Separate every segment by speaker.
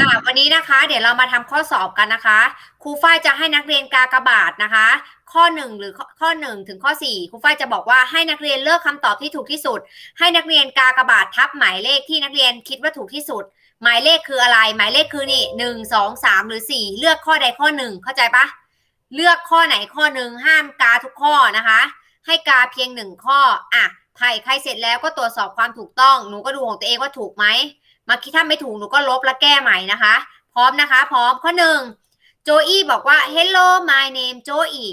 Speaker 1: อะวันนี้นะคะ เดี๋ยวเรามาทำข้อสอบกันนะคะ ครูฝ้ายจะให้นักเรียนกากบาทนะคะ ข้อหนึ่งหรือข้อข้อหนึ่งถึงข้อสี่ครูฝ้ายจะบอกว่าให้นักเรียนเลือกคำตอบที่ถูกที่สุด ให้นักเรียนกากบาททับหมายเลขที่นักเรียนคิดว่าถูกที่สุด หมายเลขคืออะไร หมายเลขคือนี่หนึ่งสองสามหรือสี่เลือกข้อใดข้อหนึ่งเข้าใจปะเลือกข้อไหนข้อหนึ่งห้ามกาทุกข้อนะคะ ให้กาเพียงหนึ่งข้ออะไผ่ใครเสร็จแล้วก็ตรวจสอบความถูกต้อง หนูก็ดูของตัวเองว่าถูกไหม มาคิดถ้าไม่ถูกหนูก็ลบแล้วแก้ใหม่นะคะ พร้อมนะคะ พร้อมข้อหนึ่งโจอี้บอกว่า hello my name โจอี้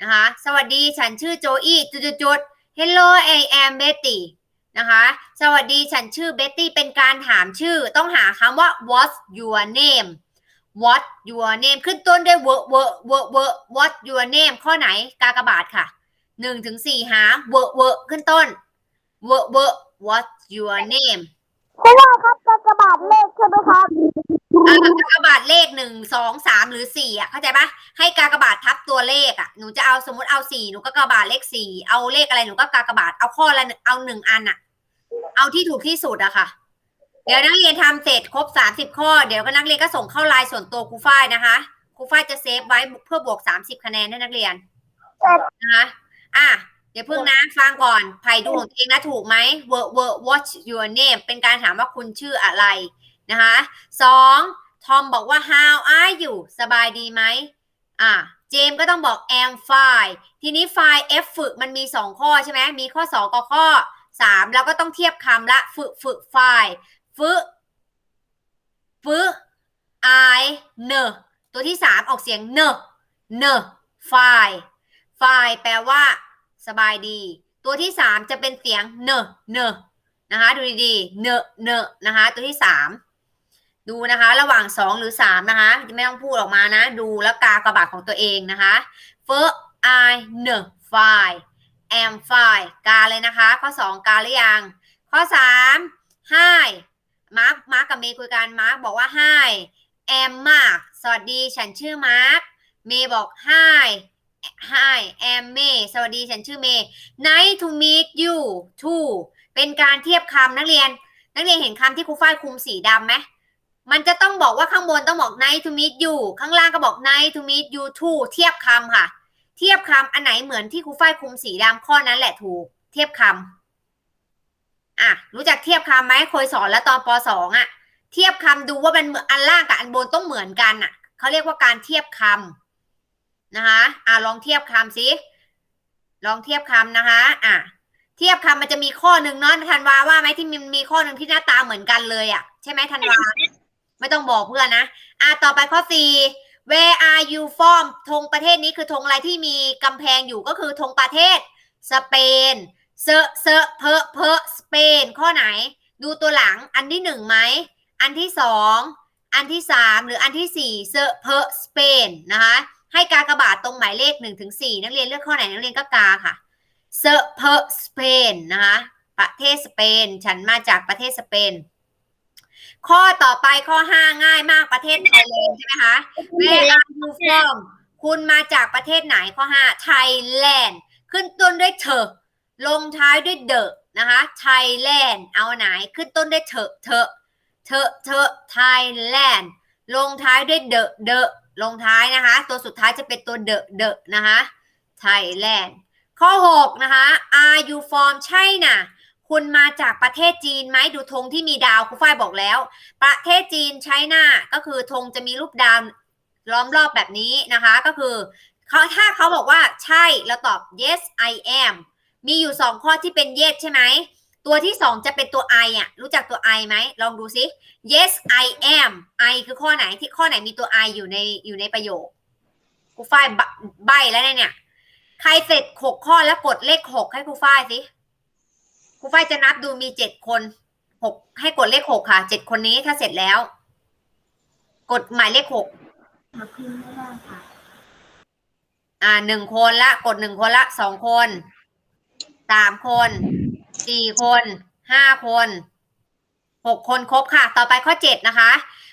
Speaker 1: นะคะ สวัสดีฉันชื่อโจอี้จุดจุดๆ hello I am Betty นะคะ สวัสดีฉันชื่อ Betty เป็นการถามชื่อ ต้องหาคำว่า what's your name what your name ขึ้นต้นด้วย w w w w what your name ข้อไหนกากบาทค่ะหนึ่งถึงสี่หา w w ขึ้นต้น w w what your name
Speaker 2: เพราะว่าครับกากบาทเลขใช่ไหมครับ
Speaker 1: อ่ากากบาทเลขหนึ่งสองสามหรือสี่อะเข้าใจปะให้กากบาททับตัวเลขอะหนูจะเอาสมมติเอาสี่หนูก็กากบาทเลขสี่เอาเลขอะไรหนูก็กากบาทเอาข้อละหนึ่งเอาหนึ่งอันอะ เอาที่ถูกที่สุดอะค่ะ เดี๋ยวนักเรียนทำเสร็จครบสามสิบข้อเดี๋ยวก็นักเรียนก็ส่งเข้าไลน์ส่วนตัวครูฝ้ายนะคะครูฝ้ายจะเซฟไว้เพื่อบวกสามสิบคะแนนให้นักเรียนนะคะอะ เดี๋ยวเพิ่งนะฟังก่อนไผ่ดูของตัวเองนะถูกไหม w o r w o r what's your name เป็นการถามว่าคุณชื่ออะไรนะคะสองทอมบอกว่า how are you สบายดีไหมอะเจมส์ก็ต้องบอก am fine ทีนี้ fine f ฝึกมันมีสองข้อใช่ไหมมีข้อสองกับข้อสามแล้วก็ต้องเทียบคำละฝึกฝึก fine ฝึกฝึก I เนตัวที่สามออกเสียงเนเน fine fine แปลว่า สบายดี ตัวที่สามจะเป็นเสียงเนเนนะคะ ดูดีๆ เนเนนะคะ ตัวที่สามดูนะคะ ระหว่างสองหรือสามนะคะไม่ต้องพูดออกมานะ ดูแล้วกากระบาดของตัวเองนะคะ f i r I เน fine am fine กาเลยนะคะ ข้อสองกาหรือยัง ข้อสาม hi มาร์คมาร์คกับเมย์คุยกันมาร์คบอกว่า hi am มากสวัสดีฉันชื่อมาร์คเมย์บอก hi hi am May สวัสดีฉันชื่อเมย์ nice to meet you too เป็นการเทียบคำนักเรียน นักเรียนเห็นคำที่ครูฝ้ายคุมสีดำไหมมันจะต้องบอกว่าข้างบนต้องบอก nice to meet you ข้างล่างก็บอก nice to meet you too เทียบคำค่ะ เทียบคำอันไหนเหมือนที่ครูฝ้ายคุมสีดำข้อนั้นแหละถูก เทียบคำอะรู้จักเทียบคำไหมเคยสอนแล้วตอนปสองอะ เทียบคำดูว่ามันอนอันล่างกับอันบนต้องเหมือนกันอะเขาเรียกว่าการเทียบคำ นะคะอะลองเทียบคำสิลองเทียบคำนะคะอะเทียบคำมันจะมีข้อหนึ่งเนาะธันวาว่าไหมที่มันมีข้อหนึ่งที่หน้าตาเหมือนกันเลยอะใช่ไหมธันวาไม่ต้องบอกเพื่อนนะอะต่อไปข้อสี่ Where are you from ธงประเทศนี้คือธงอะไรที่มีกำแพงอยู่ก็คือธงประเทศสเปนเซเซเพอเพอสเปนข้อไหน ดูตัวหลังอันที่หนึ่งไหมอันที่สองอันที่สามหรืออันที่สี่เซเพอสเปนนะคะ ให้กากระบาทตรงหมายเลขหนึ่งถึงสี่นักเรียนเลือกข้อไหนนักเรียนก็กาค่ะเซอะเพอะสเปนนะคะประเทศสเปน ฉันมาจากประเทศสเปน ข้อต่อไปข้อห้าง่ายมากประเทศไทยเลยใช่ไหมคะ Where are you from คุณมาจากประเทศไหนข้อห้า Thailand ขึ้นต้นด้วยเถอะลงท้ายด้วยเดอะนะคะ Thailand เอาไหนขึ้นต้นด้วยเถอะเถอะเถอะเถอะ Thailand ลงท้ายด้วยเดอะเดอะ ลงท้ายนะคะ ตัวสุดท้ายจะเป็นตัวเดอะเดอะนะคะ Thailand ข้อหกนะคะ Are you from China คุณมาจากประเทศจีนไหมดูธงที่มีดาวครูฝ้ายบอกแล้ว ประเทศจีนไชน่าก็คือธงจะมีรูปดาวล้อมรอบแบบนี้นะคะ ก็คือเขาถ้าเขาบอกว่าใช่เราตอบ yes I am มีอยู่สองข้อที่เป็น yes ใช่ไหม ตัวที่สองจะเป็นตัว I อะ รู้จักตัว I ไหม ลองดูซิ yes I am I คือข้อไหนที่ข้อไหนมีตัว I อยู่ในอยู่ในประโยคครูฝ้ายใบแล้วเนี่ย ใครเสร็จหกข้อแล้วกดเลขหกให้ครูฝ้ายสิครูฝ้ายจะนับดูมีเจ็ดคนหกให้กดเลขหกค่ะเจ็ดคนนี้ถ้าเสร็จแล้ว กดหมายเลขหก
Speaker 2: มาพิมพ์ไม่ได้ค่ะ
Speaker 1: อ่าหนึ่งคนละ กดหนึ่งคนละสองคนสามคน สี่คนห้าคนหกคนครบค่ะ ต่อไปข้อเจ็ดนะคะ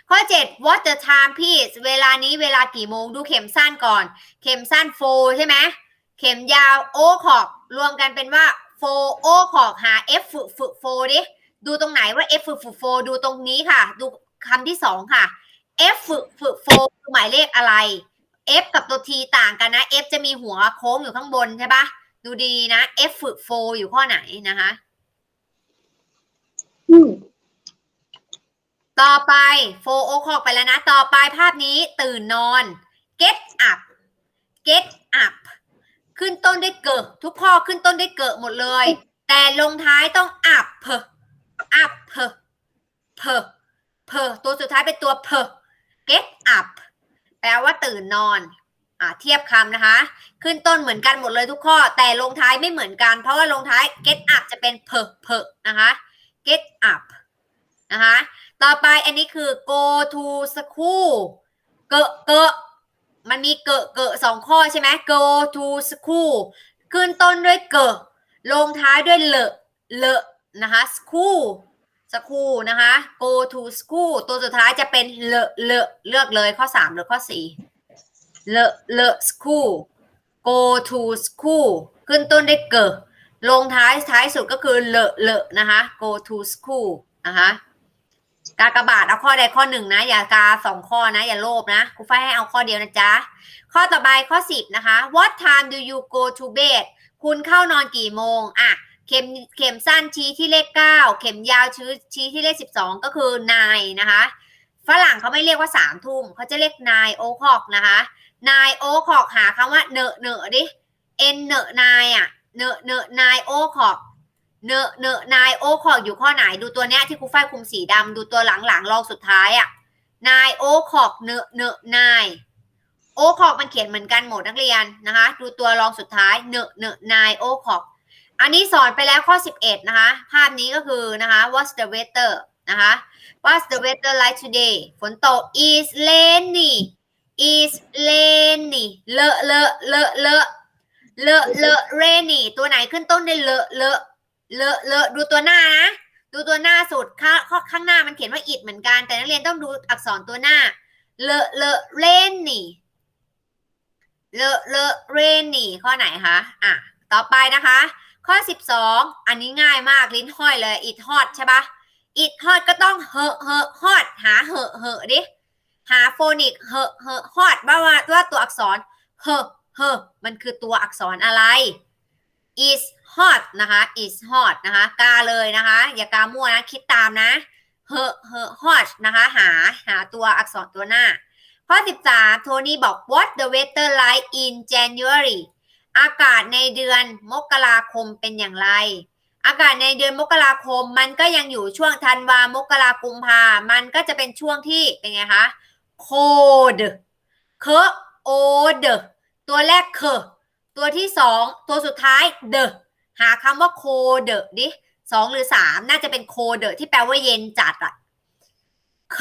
Speaker 1: ข้อเจ็ด what the time please เวลานี้เวลากี่โมงดูเข็มสั้นก่อน เข็มสั้นโฟใช่ไหมเข็มยาวโอคอกรวมกันเป็นว่าโฟโอคอกหา f ฝึกฝึกโฟดิดูตรงไหนว่า F ฝึกฝึกโฟดูตรงนี้ค่ะ ดูคำที่สองค่ะ F ฝึกฝึกโฟคือหมายเลขอะไร F กับตัว T ต่างกันนะ F จะมีหัวโค้งอยู่ข้างบนใช่ปะ ดูดีนะ F ฝึกโฟอยู่ข้อไหนนะคะ
Speaker 2: อืม
Speaker 1: ต่อไปโฟโอคอกไปแล้วนะ ต่อไปภาพนี้ตื่นนอน get up get up ขึ้นต้นด้วยเกิดทุกข้อขึ้นต้นด้วยเกิดหมดเลย แต่ลงท้ายต้อง up up p p ตัวสุดท้ายเป็นตัว p get up แปลว่าตื่นนอน อ่าเทียบคำนะคะ ขึ้นต้นเหมือนกันหมดเลยทุกข้อ แต่ลงท้ายไม่เหมือนกัน เพราะว่าลงท้าย get up จะเป็น p p นะคะ get up นะคะ ต่อไปอันนี้คือ go to school เกะเกะมันมีเกะเกะสองข้อใช่ไหม go to school ขึ้นต้นด้วยเกะลงท้ายด้วยเลอะเลอะนะคะ school school นะคะ go to school ตัวสุดท้ายจะเป็นเลอะเลอะเลือกเลยข้อ 3 หรือข้อ 4 เลอะเลอะ school go to school ขึ้นต้นด้วยเกลงท้ายท้ายสุดก็คือเลอะเลอะนะคะ go to school นะคะกากบาทเอาข้อใดข้อหนึ่งนะ อย่ากาสองข้อนะ อย่าโลภนะครูฝ้ายให้เอาข้อเดียวนะจ๊ะ ข้อต่อไปข้อสิบนะคะ What time do you go to bed คุณเข้านอนกี่โมง อะ เข็มเข็มสั้นชี้ที่เลขเก้าเข็มยาวชี้ชี้ที่เลขสิบสองก็คือ nine นะคะ ฝรั่งเขาไม่เรียกว่าสามทุ่มเขาจะเรียก nine o'clock นะคะ nine o'clock หาคำว่าเนอะเนอะดิ n เนอะ nine อะเนอะเนอะ nine o'clock เนอะเนอะนายโอคอกอยู่ข้อไหนดูตัวเนี้ยที่ครูฝ้ายคุมสีดำดูตัวหลังๆลองสุดท้ายอะนายโอคอกเนอะเนอะนายโอคอกมันเขียนเหมือนกันหมดนักเรียนนะคะ ดูตัวรองสุดท้ายเนอะเนอะนายโอคอกอันนี้สอนไปแล้วข้อ 11 นะคะ ภาพนี้ก็คือนะคะ what's the weather นะคะ what's the weather like today ฝนตก is rainy is rainy เลอะเลอะเลอะเลอะเลอะเลอะ rainy ตัวไหนขึ้นต้นด้วยเลอะเลอะเลอะเลอะดูตัวหน้านะ ดูตัวหน้าสุดข้างข้อข้างหน้ามันเขียนว่าอิดเหมือนกัน แต่นักเรียนต้องดูอักษรตัวหน้า เลอะเลอะเล่นนี่เลอะเลอะเรนนี่ข้อไหนคะ อะ ต่อไปนะคะ ข้อสิบสองอันนี้ง่ายมากลิ้นห้อยเลยอิดฮอดใช่ปะอิดฮอดก็ต้องเหอะเหอะฮอดหาเหอะเหอะดิ หาโฟนิกเหอะเหอะฮอดว่าว่าตัวอักษรเหอะเหอะมันคือตัวอักษรอะไร is hot นะคะ is hot นะคะกาเลยนะคะ อย่ากามั่วนะคิดตามนะ h h hot นะคะหาหาตัวอักษรตัวหน้า ข้อ 13 โทนี่บอก what the weather like in January อากาศในเดือนมกราคมเป็นอย่างไร อากาศในเดือนมกราคมมันก็ยังอยู่ช่วงธันวามกรากุมภามันก็จะเป็นช่วงที่เป็นไงคะ cold เคโอเดตัวแรกเคตัวที่สองตัวสุดท้าย the หาคำว่า cold ดิสองหรือสามน่าจะเป็น cold ที่แปลว่าเย็นจัดอะเค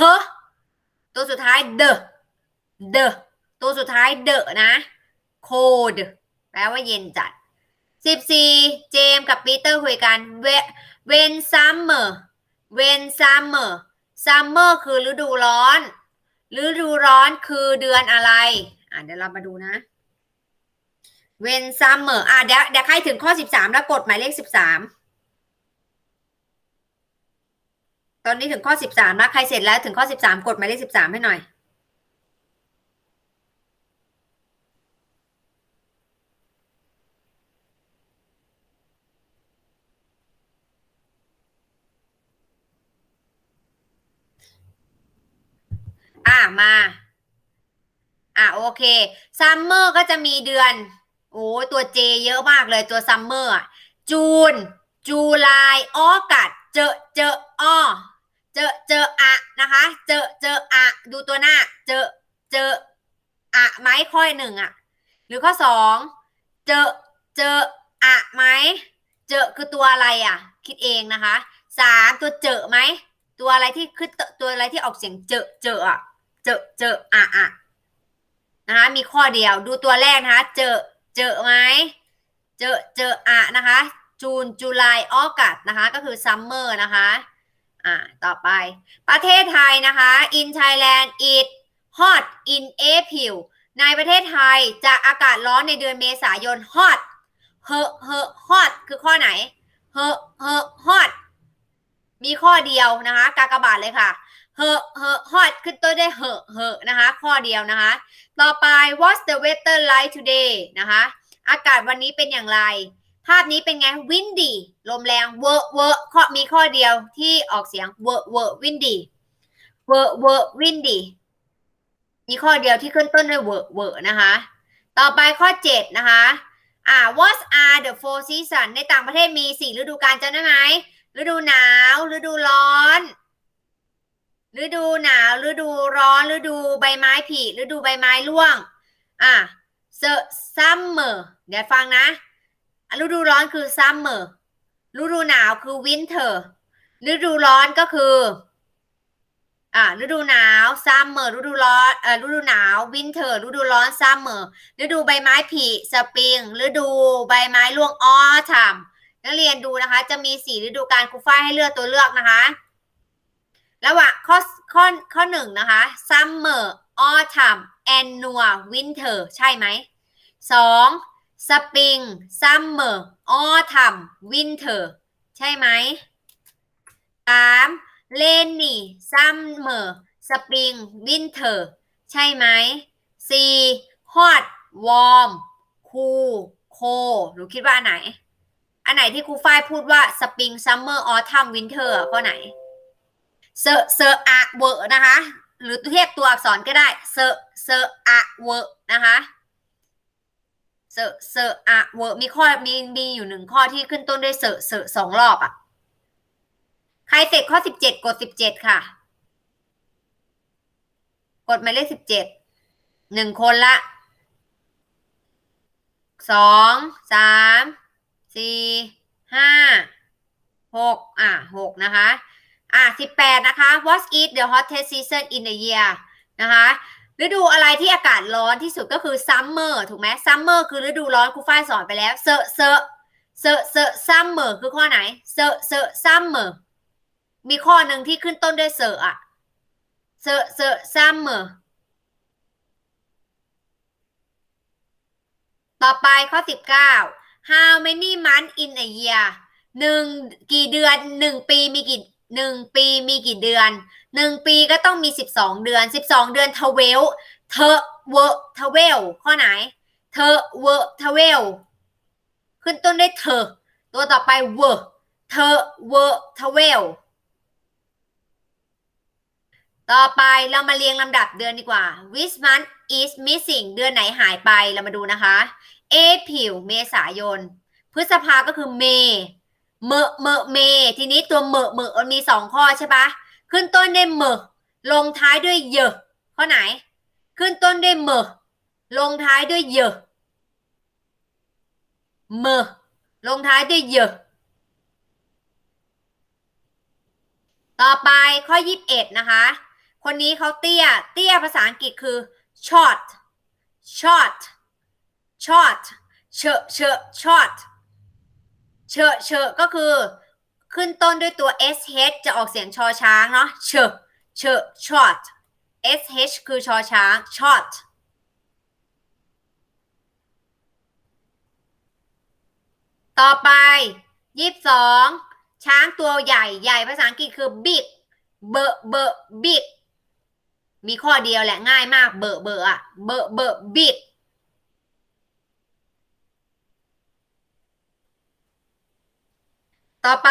Speaker 1: ตัวสุดท้าย the the ตัวสุดท้าย the นะ cold แปลว่าเย็นจัดสิบสี่เจมกับปีเตอร์คุยกัน when summer when summer summer คือฤดูร้อน ฤดูร้อนคือเดือนอะไร อะเดี๋ยวเรามาดูนะ when summer อะเดี๋ยวเดี๋ยวใครถึงข้อสิบสามแล้วกดหมายเลขสิบสามตอนนี้ถึงข้อสิบสามแล้วใครเสร็จแล้วถึงข้อสิบสามกดหมายเลขสิบสามให้หน่อย อะมา อะโอเคซัมเมอร์ก็จะมีเดือนโอ้ตัวเจเยอะมากเลยตัวซัมเมอร์จูน จูลายออกัดเจอเจออ้อเจอเจออะนะคะ เจอเจออะดูตัวหน้า เจอเจออะไหมข้อหนึ่งอะหรือข้อสองเจอเจออะไหมเจอคือตัวอะไรอะ คิดเองนะคะสามตัวเจอไหมตัวอะไรที่ขึ้นตัวอะไรที่ออกเสียงเจอเจออะ เจอเจออะอะนะคะมีข้อเดียวดูตัวแรกนะคะ เจอเจอไหมเจอเจออะนะคะจูนจุลายออกัสนะคะ ก็คือซัมเมอร์นะคะอ่าต่อไป ประเทศไทยนะคะ in Thailand it hot in April ในประเทศไทยจะอากาศร้อนในเดือนเมษายน hot เฮอเฮอ hot คือข้อไหน เฮอเฮอ hot มีข้อเดียวนะคะ กากบาทเลยค่ะ เหอะเหอะฮอตขึ้นต้นได้เหอะเหอะนะคะ ข้อเดียวนะคะ ต่อไป what's the weather like today นะคะ อากาศวันนี้เป็นอย่างไร ภาพนี้เป็นไง windy ลมแรงเวอร์เวอร์ข้อมีข้อเดียวที่ออกเสียงเวอร์เวอร์ windy เวอร์เวอร์ windy มีข้อเดียวที่ขึ้นต้นด้วยเวอร์เวอร์นะคะ ต่อไปข้อ 7 นะคะ อ่า what are the four seasons ในต่างประเทศมีสี่ฤดูกาลจำได้ไหม ฤดูหนาวฤดูร้อนฤดูหนาวฤดูร้อนฤดูใบไม้ผลิฤดูใบไม้ร่วง อะ summer เดี๋ยวฟังนะ ฤดูร้อนคือ summer ฤดูหนาวคือ winter ฤดูร้อนก็คือ อ่าฤดูหนาว summer ฤดูร้อนเอ่อฤดูหนาว winter ฤดูร้อน summer ฤดูใบไม้ผลิ spring ฤดูใบไม้ร่วง autumn นักเรียนดูนะคะ จะมีสี่ฤดูกาลครูฝ้ายให้เลือกตัวเลือกนะคะ ระหว่างข้อข้อข้อหนึ่งนะคะ summer autumn annual winter ใช่ไหมสอง spring summer autumn winter ใช่ไหมสาม rainy summer spring winter ใช่ไหมสี่ hot warm cool cold หนูคิดว่าอันไหน อันไหนที่ครูฝ้ายพูดว่า spring summer autumn winter อะข้อไหนเซอเซออะเวอร์นะคะ หรือเทียบตัวอักษรก็ได้เซอเซออะเวอร์นะคะเซอเซออะเวอร์มีข้อมีมีอยู่หนึ่งข้อที่ขึ้นต้นด้วยเซอเซอสองรอบอะใครเสร็จข้อสิบเจ็ดกดสิบเจ็ดค่ะ กดหมายเลขสิบเจ็ดหนึ่งคนละสองสาม สี่ห้าหกอะหกนะคะ อะสิบแปดนะคะ What is the hottest season in the year นะคะฤดูอะไรที่อากาศร้อนที่สุดก็คือ summer ถูกไหม summer คือฤดูร้อนครูฝ้ายสอนไปแล้วเซอเซอเซอเซอ summer คือข้อไหนเซอเซอ summer มีข้อหนึ่งที่ขึ้นต้นด้วยเซออะเซอเซอ summer ต่อไปข้อสิบเก้า How many months in a year หนึ่งกี่เดือนหนึ่งปีมีกี่หนึ่งปีมีกี่เดือนหนึ่งปีก็ต้องมีสิบสองเดือนสิบสองเดือนทเวลเธอเวอทเวลข้อไหนเธอเวอทเวลขึ้นต้นด้วยเธอ ตัวต่อไปเวเธอเวอทเวลต่อไปเรามาเรียงลำดับเดือนดีกว่า which month is missing เดือนไหนหายไปเรามาดูนะคะ April เมษายน พฤษภาก็คือเมย์เมอเมอเม ทีนี้ตัวเมอเมอมันมีสองข้อใช่ปะขึ้นต้นด้วยเมลงท้ายด้วยเยอะข้อไหน ขึ้นต้นด้วยเมลงท้ายด้วยเยอะเมลงท้ายด้วยเยอะต่อไปข้อยี่สิบเอ็ดนะคะ คนนี้เขาเตี้ย เตี้ยภาษาอังกฤษคือ short short short เชอะเชอะ short เชอะเชอะก็คือขึ้นต้นด้วยตัว sh จะออกเสียงชอช้างเนาะเชอะเชอะ short sh คือชอช้าง short ต่อไปยี่สิบสองช้างตัวใหญ่ใหญ่ภาษาอังกฤษคือ big เบอเบอ big มีข้อเดียวแหละง่ายมากเบอเบออะเบอเบอ big ต่อไป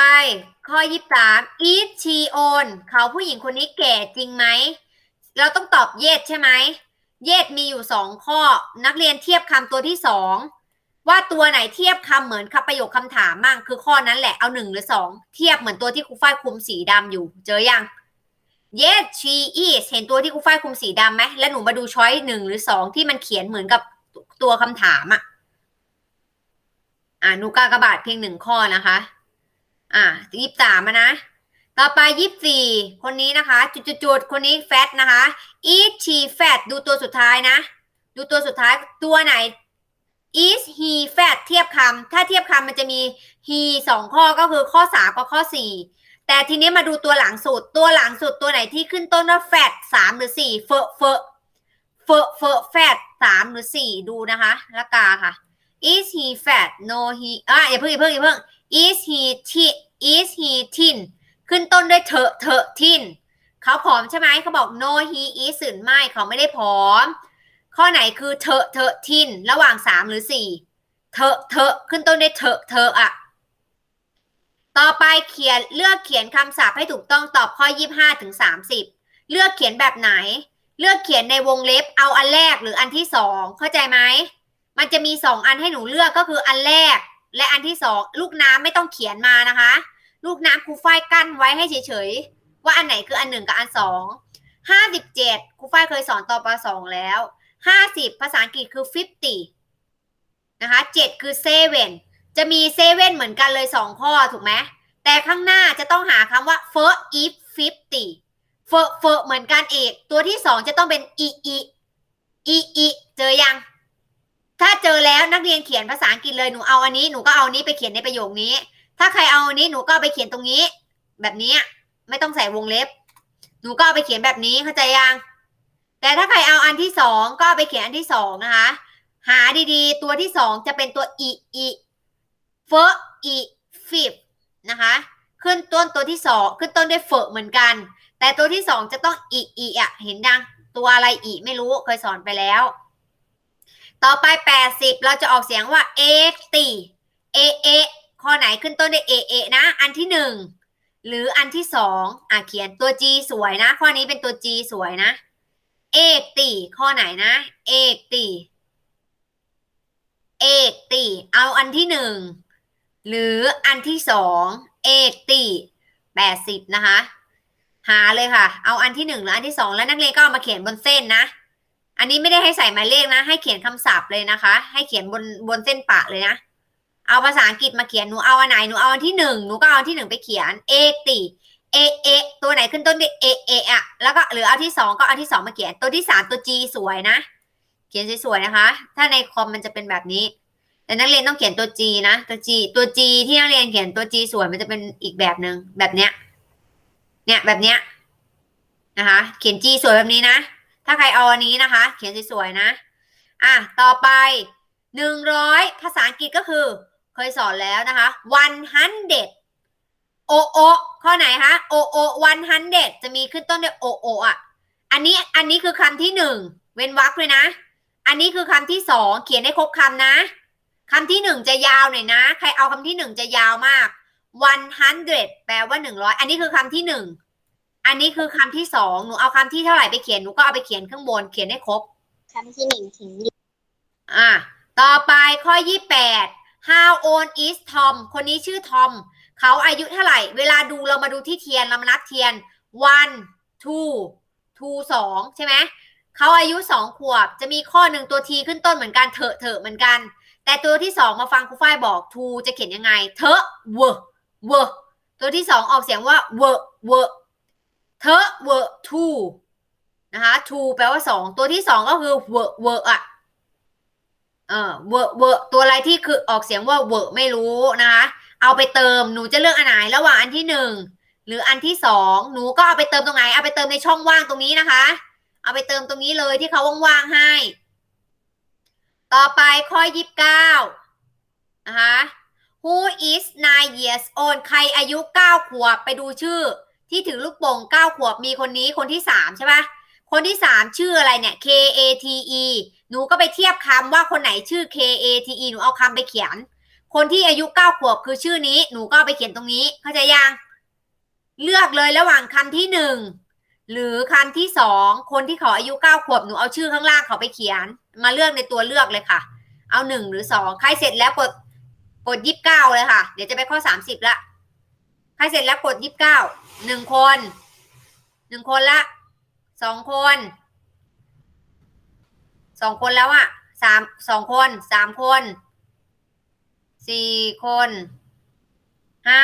Speaker 1: ข้อยี่สาม is she old เขาผู้หญิงคนนี้แก่จริงไหม เราต้องตอบ yes ใช่ไหม yes มีอยู่สองข้อ นักเรียนเทียบคำตัวที่สองว่าตัวไหนเทียบคำเหมือนคำประโยคคำถามมั่งคือข้อนั้นแหละเอาหนึ่งหรือสองเทียบเหมือนตัวที่ครูฝ้ายคุมสีดำอยู่ เจอยัง yes she is เห็นตัวที่ครูฝ้ายคุมสีดำไหมแล้วหนูมาดูช้อยหนึ่งหรือสองที่มันเขียนเหมือนกับตัวคำถามอะอ่าหนูกากระบาทเพียงหนึ่งข้อนะคะ อะยี่สามนะ ต่อไปยี่สี่คนนี้นะคะ จุดๆคนนี้แฟตนะคะ is she fat ดูตัวสุดท้ายนะ ดูตัวสุดท้ายตัวไหน is he fat เทียบคำถ้าเทียบคำมันจะมี he สองข้อก็คือข้อสามกับข้อสี่แต่ทีนี้มาดูตัวหลังสุด ตัวหลังสุดตัวไหนที่ขึ้นต้นว่า fat สามหรือสี่เฟอเฟอเฟอเฟอ fat สามหรือสี่ดูนะคะละกาค่ะ is he fat no he อะอย่าเพิ่งอย่าเพิ่งอย่าเพิ่ง is he ti is he thin ขึ้นต้นด้วยเถอะเถอะทินเขาผอมใช่ไหมเขาบอก no he is สื่นไม่เขาไม่ได้ผอม ข้อไหนคือเถอะเถอะทินระหว่างสามหรือสี่เถอะเถอะขึ้นต้นด้วยเถอะเถอะอะต่อไปเขียนเลือกเขียนคำศัพท์ให้ถูกต้องตอบข้อยี่ห้าถึงสามสิบเลือกเขียนแบบไหน เลือกเขียนในวงเล็บเอาอันแรกหรืออันที่สองเข้าใจไหมมันจะมีสองอันให้หนูเลือกก็คืออันแรก และอันที่สองลูกน้ำไม่ต้องเขียนมานะคะ ลูกน้ำครูฝ้ายกั้นไว้ให้เฉยๆ ว่าอันไหนคืออันหนึ่งกับอันสองห้าสิบเจ็ดครูฝ้ายเคยสอนตอปสองแล้วห้าสิบภาษาอังกฤษคือ fifty นะคะเจ็ดคือ seven จะมี seven เหมือนกันเลยสองข้อถูกไหมแต่ข้างหน้าจะต้องหาคำว่า first if fifty เฟอเฟอเหมือนกันอีกตัวที่สองจะต้องเป็น e e e e เจอยัง ถ้าเจอแล้วนักเรียนเขียนภาษาอังกฤษเลยหนูเอาอันนี้หนูก็เอานี้ไปเขียนในประโยคนี้ ถ้าใครเอาอันนี้หนูก็ไปเขียนตรงนี้ แบบนี้ไม่ต้องใส่วงเล็บ หนูก็เอาไปเขียนแบบนี้เข้าใจยัง แต่ถ้าใครเอาอันที่สองก็ไปเขียนอันที่สองนะคะ หาดีๆ ตัวที่สองจะเป็นตัว e e f e f i f นะคะขึ้นต้นตัวที่สองขึ้นต้นด้วยเฟอเหมือนกัน แต่ตัวที่สองจะต้องอีอีอะเห็นยังตัวอะไรอีไม่รู้เคยสอนไปแล้ว ต่อไปแปดสิบเราจะออกเสียงว่าเอตีเอเอข้อไหนขึ้นต้นด้วยเอเอนะ อันที่หนึ่งหรืออันที่สองอะเขียนตัว G สวยนะ ข้อนี้เป็นตัว G สวยนะเอกตีข้อไหนนะ เอกตีเอกตีเอาอันที่หนึ่งหรืออันที่สองเอกตีแปดสิบนะคะ หาเลยค่ะ เอาอันที่หนึ่งหรืออันที่สองแล้วนักเรียนก็เอามาเขียนบนเส้นนะ อันนี้ไม่ได้ให้ใส่หมายเลขนะ ให้เขียนคำศัพท์เลยนะคะ ให้เขียนบนบนเส้นปะเลยนะ เอาภาษาอังกฤษมาเขียน หนูเอาอันไหน หนูเอาอันที่หนึ่งหนูก็เอาอันที่หนึ่งไปเขียน เอตีเอเอตัวไหนขึ้นต้นด้วยเอเออะแล้วก็หรือเอาที่สองก็เอาที่สองมาเขียน ตัวที่สามตัว G สวยนะ เขียนสวยๆนะคะ ถ้าในคอมมันจะเป็นแบบนี้ แต่นักเรียนต้องเขียนตัว G นะ ตัว G ตัว G ที่นักเรียนเขียนตัว G สวยมันจะเป็นอีกแบบหนึ่งแบบเนี้ย เนี่ยแบบเนี้ยนะคะ เขียน G สวยแบบนี้นะ ถ้าใครเอาอันนี้นะคะ เขียนสวยๆนะ อะ ต่อไปหนึ่งร้อยภาษาอังกฤษก็คือ เคยสอนแล้วนะคะ one hundred โอโอข้อไหนคะโอโอ one hundred จะมีขึ้นต้นด้วยโอโออะ อันนี้อันนี้คือคำที่หนึ่งเว้นวรรคเลยนะ อันนี้คือคำที่สองเขียนให้ครบคำนะคำที่หนึ่งจะยาวหน่อยนะ ใครเอาคำที่หนึ่งจะยาวมาก one hundred แปลว่าหนึ่งร้อยอันนี้คือคำที่หนึ่ง อันนี้คือคำที่สองหนูเอาคำที่เท่าไหร่ไปเขียนหนูก็เอาไปเขียนข้างบนเขียนให้ครบ
Speaker 2: คำที่หนึ่งถึงยี่
Speaker 1: อะต่อไปข้อยี่แปด how old is Tom คนนี้ชื่อทอมเขาอายุเท่าไหร่ เวลาดูเรามาดูที่เทียนเรามานับเทียน one two two สองใช่ไหมเขาอายุสองขวบจะมีข้อหนึ่งตัวทีขึ้นต้นเหมือนกันเถอะเถอะเหมือนกัน แต่ตัวที่สองมาฟังครูฝ้ายบอก two จะเขียนยังไง เถอะเวอเวอตัวที่สองออกเสียงว่าเวอเวอ เถอะเวอ two นะคะ two แปลว่าสองตัวที่สองก็คือเวอเวออะเออเวอร์เวอร์ตัวอะไรที่คือออกเสียงว่าเวอร์ไม่รู้นะคะเอาไปเติมหนูจะเลือกอันไหนระหว่างอันที่หนึ่งหรืออันที่สองหนูก็เอาไปเติมตรงไหนเอาไปเติมในช่องว่างตรงนี้นะคะ เอาไปเติมตรงนี้เลยที่เขาว่างๆให้ ต่อไปข้อยี่สิบเก้านะคะ who is nine years old ใครอายุเก้าขวบไปดูชื่อ ที่ถือลูกโป่งเก้าขวบมีคนนี้คนที่สามใช่ปะคนที่สามชื่ออะไรเนี่ย K A T E หนูก็ไปเทียบคำว่าคนไหนชื่อ K A T E หนูเอาคำไปเขียน คนที่อายุเก้าขวบคือชื่อนี้ หนูก็ไปเขียนตรงนี้ เข้าใจยัง เลือกเลยระหว่างคำที่หนึ่งหรือคำที่สองคนที่เขาอายุเก้าขวบหนูเอาชื่อข้างล่างเขาไปเขียน มาเลือกในตัวเลือกเลยค่ะ เอาหนึ่งหรือสองใครเสร็จแล้วกดกดยี่สิบเก้าเลยค่ะ เดี๋ยวจะไปข้อสามสิบละใครเสร็จแล้วกดยี่สิบเก้า หนึ่งคนหนึ่งคนละสองคนสองคนแล้วอะสามสองคนสามคนสี่คนห้า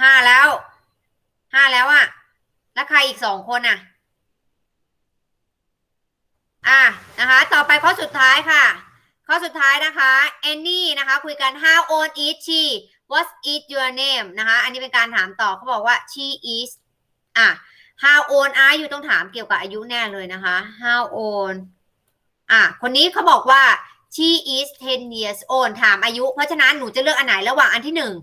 Speaker 1: ห้าแล้วห้าแล้วอะแล้วใครอีกสองคนอะอะนะคะ ต่อไปข้อสุดท้ายค่ะ ข้อสุดท้ายนะคะแอนนี่นะคะ คุยกัน how old is she what is your name นะคะ อันนี้เป็นการถามต่อเขาบอกว่า she is อะ how old are you ต้องถามเกี่ยวกับอายุแน่เลยนะคะ how old อะ คนนี้เขาบอกว่า she is 10 years old ถามอายุ เพราะฉะนั้นหนูจะเลือกอันไหนระหว่างอันที่หนึ่ง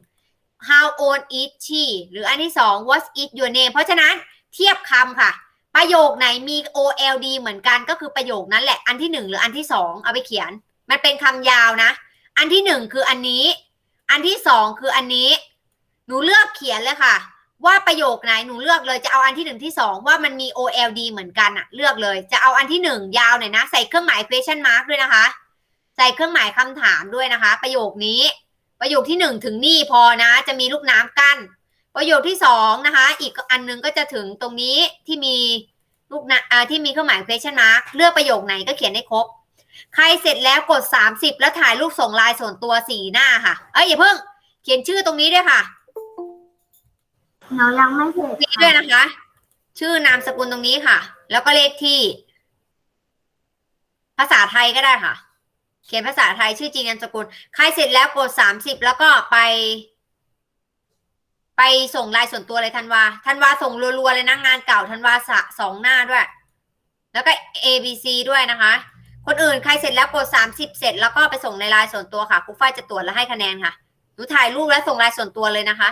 Speaker 1: how old is she หรืออันที่สอง what is your name เพราะฉะนั้นเทียบคำค่ะ ประโยคไหนมี old เหมือนกันก็คือประโยคนั้นแหละ อันที่หนึ่งหรืออันที่สองเอาไปเขียน มันเป็นคำยาวนะ อันที่หนึ่งคืออันนี้ อันที่สองคืออันนี้ หนูเลือกเขียนเลยค่ะ ว่าประโยคไหนหนูเลือกเลยจะเอาอันที่หนึ่งที่สองว่ามันมี old เหมือนกันอะเลือกเลย จะเอาอันที่หนึ่งยาวหน่อยนะ ใส่เครื่องหมาย question mark ด้วยนะคะ ใส่เครื่องหมายคำถามด้วยนะคะ ประโยคนี้ ประโยคที่หนึ่งถึงนี่พอนะ จะมีลูกน้ำกั้นประโยคที่สองนะคะ อีกอันนึงก็จะถึงตรงนี้ที่มีลูกนะอ่าที่มีเครื่องหมาย question mark เลือกประโยคไหนก็เขียนให้ครบ ใครเสร็จแล้วกด 30 แล้วถ่ายรูปส่งไลน์ส่วนตัวสีหน้าค่ะ เอ้ยอย่าเพิ่ง เขียนชื่อตรงนี้ด้วยค่ะ
Speaker 2: หนูยังไม่เสร็จ
Speaker 1: นี้ด้วยนะคะ ชื่อนามสกุลตรงนี้ค่ะ แล้วก็เลขที่ ภาษาไทยก็ได้ค่ะ เขียนภาษาไทยชื่อจริงนามสกุล ใครเสร็จแล้วกด 30 แล้วก็ไป ไปส่งไลน์ส่วนตัวเลยธันวาธันวาส่งรัวๆเลยนะงานเก่าธันวาสะสองหน้าด้วย แล้วก็ A B C ด้วยนะคะ คนอื่นใครเสร็จแล้วกด 30 เสร็จแล้วก็ไปส่งในไลน์ส่วนตัวค่ะครูฝ้ายจะตรวจแล้วให้คะแนนค่ะหนูถ่ายรูปแล้วส่งไลน์ส่วนตัวเลยนะคะ